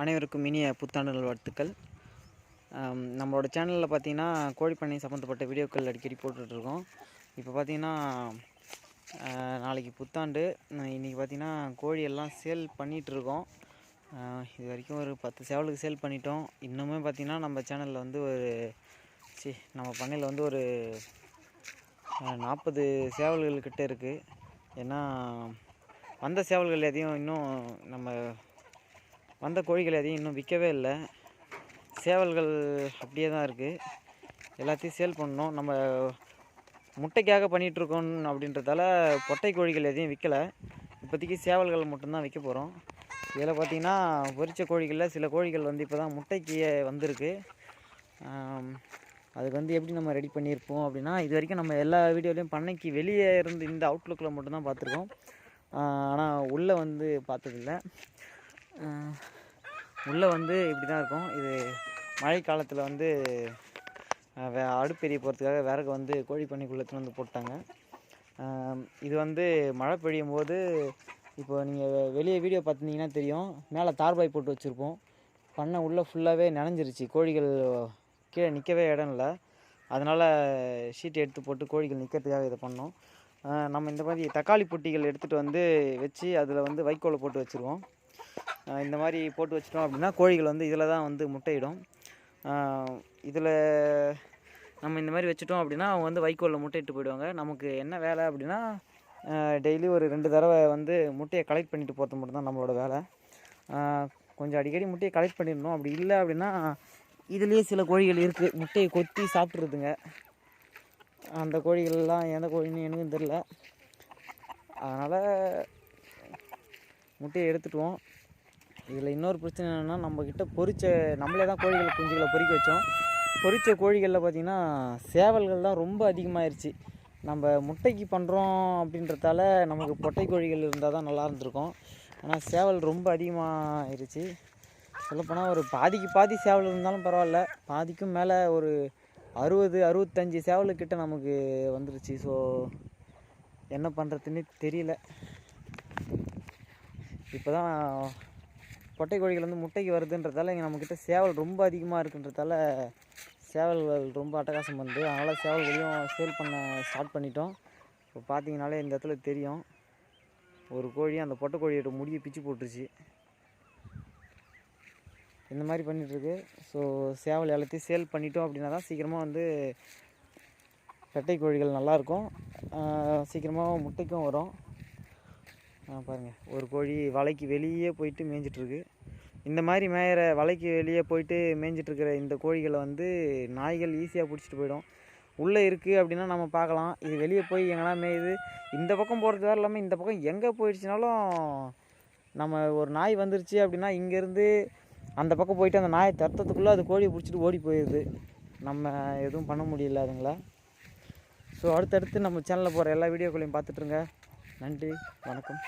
அனைவருக்கும் இனிய புத்தாண்டு நல்வாழ்த்துக்கள் நம்மளோட சேனலில் பார்த்தீங்கன்னா கோழிப்பண்ணை சம்மந்தப்பட்ட வீடியோக்கள் அடிக்கடி போட்டுட்ருக்கோம். இப்போ பார்த்தீங்கன்னா நாளைக்கு புத்தாண்டு. இன்றைக்கி பார்த்தீங்கன்னா கோழியெல்லாம் சேல் பண்ணிகிட்ருக்கோம் இது வரைக்கும் ஒரு பத்து சேவலுக்கு சேல் பண்ணிட்டோம். இன்னுமே பார்த்தீங்கன்னா நம்ம சேனலில் வந்து ஒரு சி நம்ம பண்ணையில் வந்து ஒரு நாற்பது சேவல்கள் கிட்டே இருக்குது ஏன்னா வந்த சேவல்கள் எதையும் இன்னும் நம்ம வந்த கோழிகள் எதையும் இன்னும் விற்கவே இல்லை. சேவல்கள் அப்படியே தான் இருக்குது எல்லாத்தையும் சேல் பண்ணணும். நம்ம முட்டைக்காக பண்ணிகிட்ருக்கோம் அப்படின்றதால பொட்டை கோழிகள் எதையும் விற்கலை இப்போதைக்கு சேவல்கள் மட்டும்தான் விற்க போகிறோம் இதில் பார்த்தீங்கன்னா பொரிச்ச கோழிகளில் சில கோழிகள் வந்து இப்போ தான் முட்டைக்கு வந்திருக்கு. அதுக்கு வந்து எப்படி நம்ம ரெடி பண்ணியிருப்போம் அப்படின்னா இது வரைக்கும் நம்ம எல்லா வீடியோலையும் பண்ணைக்கு வெளியே இருந்து இந்த அவுட்லுக்கில் மட்டும்தான் பார்த்துருக்கோம். ஆனால் உள்ளே வந்து பார்த்ததில்ல. உள்ளே வந்து இப்படி தான் இருக்கும். இது மழை காலத்தில் வந்து வே அடுப்பெரிய போகிறதுக்காக விறகு வந்து கோழி பண்ணிக்குள்ளே வந்து போட்டாங்க. இது வந்து மழை பெய்யும் போது இப்போ நீங்கள் வெளியே வீடியோ பார்த்துருந்தீங்கன்னா தெரியும். மேலே தார்பாய் போட்டு வச்சுருப்போம். பண்ணை உள்ளே ஃபுல்லாகவே நனைஞ்சிருச்சு. கோழிகள் கீழே நிற்கவே இடம் இல்லை. அதனால் ஷீட் எடுத்து போட்டு கோழிகள் நிற்கிறதுக்காக இதை பண்ணோம். நம்ம இந்த மாதிரி தக்காளி பொட்டிகள் எடுத்துகிட்டு வந்து வச்சு அதில் வந்து வைக்கோலை போட்டு வச்சுருவோம். இந்த மாதிரி போட்டு வச்சிட்டோம் அப்படின்னா கோழிகள் வந்து இதில் தான் வந்து முட்டையிடும். இதில் நம்ம இந்த மாதிரி வச்சுட்டோம் அப்படின்னா அவங்க வந்து வைக்கோலில் முட்டையிட்டு போயிடுவாங்க. நமக்கு என்ன வேலை அப்படின்னா டெய்லி ஒரு ரெண்டு தடவை வந்து முட்டையை கலெக்ட் பண்ணிட்டு போகிறது மட்டும் தான் நம்மளோட வேலை. கொஞ்சம் அடிக்கடி முட்டையை கலெக்ட் பண்ணிடணும். அப்படி இல்லை அப்படின்னா இதுலேயே சில கோழிகள் இருக்குது முட்டையை கொத்தி சாப்பிட்ருதுங்க அந்த கோழிகள்லாம் எந்த கோழின்னு எனக்கும் தெரில அதனால் முட்டையை எடுத்துட்டுவோம். இதில் இன்னொரு பிரச்சனை என்னென்னா நம்மக்கிட்ட பொறிச்ச நம்மளே தான் கோழிகள் குஞ்சுகளை பொறிக்க வச்சோம். பொறிச்ச கோழிகளில் பார்த்திங்கன்னா சேவல்கள் தான் ரொம்ப அதிகமாகிருச்சு நம்ம முட்டைக்கு பண்ணுறோம் அப்படின்றதால நமக்கு பொட்டை கோழிகள் இருந்தால் தான் நல்லா இருந்திருக்கும். ஆனால் சேவல் ரொம்ப அதிகமாகிருச்சு சொல்லப்போனால் ஒரு பாதிக்கு பாதி சேவல் இருந்தாலும் பரவாயில்ல. பாதிக்கும் மேலே ஒரு அறுபது அறுபத்தஞ்சி சேவலுக்கிட்ட நமக்கு வந்துருச்சு. ஸோ என்ன பண்ணுறதுன்னு தெரியல. இப்போ தான் கொட்டை கோழிகள் வந்து முட்டைக்கு வருதுன்றதால இங்கே நம்மக்கிட்ட சேவல் ரொம்ப அதிகமாக இருக்குன்றதால சேவல்கள் ரொம்ப அட்டகாசம் பண்ணுது. அதனால் சேவல்களையும் சேல் பண்ண ஸ்டார்ட் பண்ணிட்டோம். இப்போ பார்த்தீங்கனாலே இந்த இடத்துல தெரியும். ஒரு கோழி அந்த பொட்டை கோழியோட முடியை பிச்சு போட்டுருச்சு. இந்த மாதிரி பண்ணிகிட்ருக்கு ஸோ சேவல் எல்லாத்தையும் சேல் பண்ணிட்டோம் அப்படின்னா தான் சீக்கிரமாக வந்து பெட்டை கோழிகள் நல்லாயிருக்கும் சீக்கிரமாக முட்டைக்கும் வரும். பாருங்கள் ஒரு கோழி வலைக்கு வெளியே போயிட்டு மேய்ஞ்சிட்ருக்கு. இந்த மாதிரி மேயிற வலைக்கு வெளியே போயிட்டு மேய்ஞ்சிட்ருக்கிற இந்த கோழிகளை வந்து நாய்கள் ஈஸியாக பிடிச்சிட்டு போயிடும். உள்ளே இருக்குது அப்படின்னா நம்ம பார்க்கலாம். இது வெளியே போய் எங்கன்னா மேயுது. இந்த பக்கம் போகிறது வேறு இல்லாமல் இந்த பக்கம் எங்கே போயிடுச்சுனாலும் நம்ம ஒரு நாய் வந்துருச்சு அப்படின்னா இங்கேருந்து அந்த பக்கம் போயிட்டு அந்த நாயை தரத்துக்குள்ளே அது கோழியை பிடிச்சிட்டு ஓடி போயிடுது. நம்ம எதுவும் பண்ண முடியல அதுங்களா. ஸோ அடுத்தடுத்து நம்ம சேனலில் போகிற எல்லா வீடியோக்களையும் பார்த்துட்ருங்க நன்றி வணக்கம்.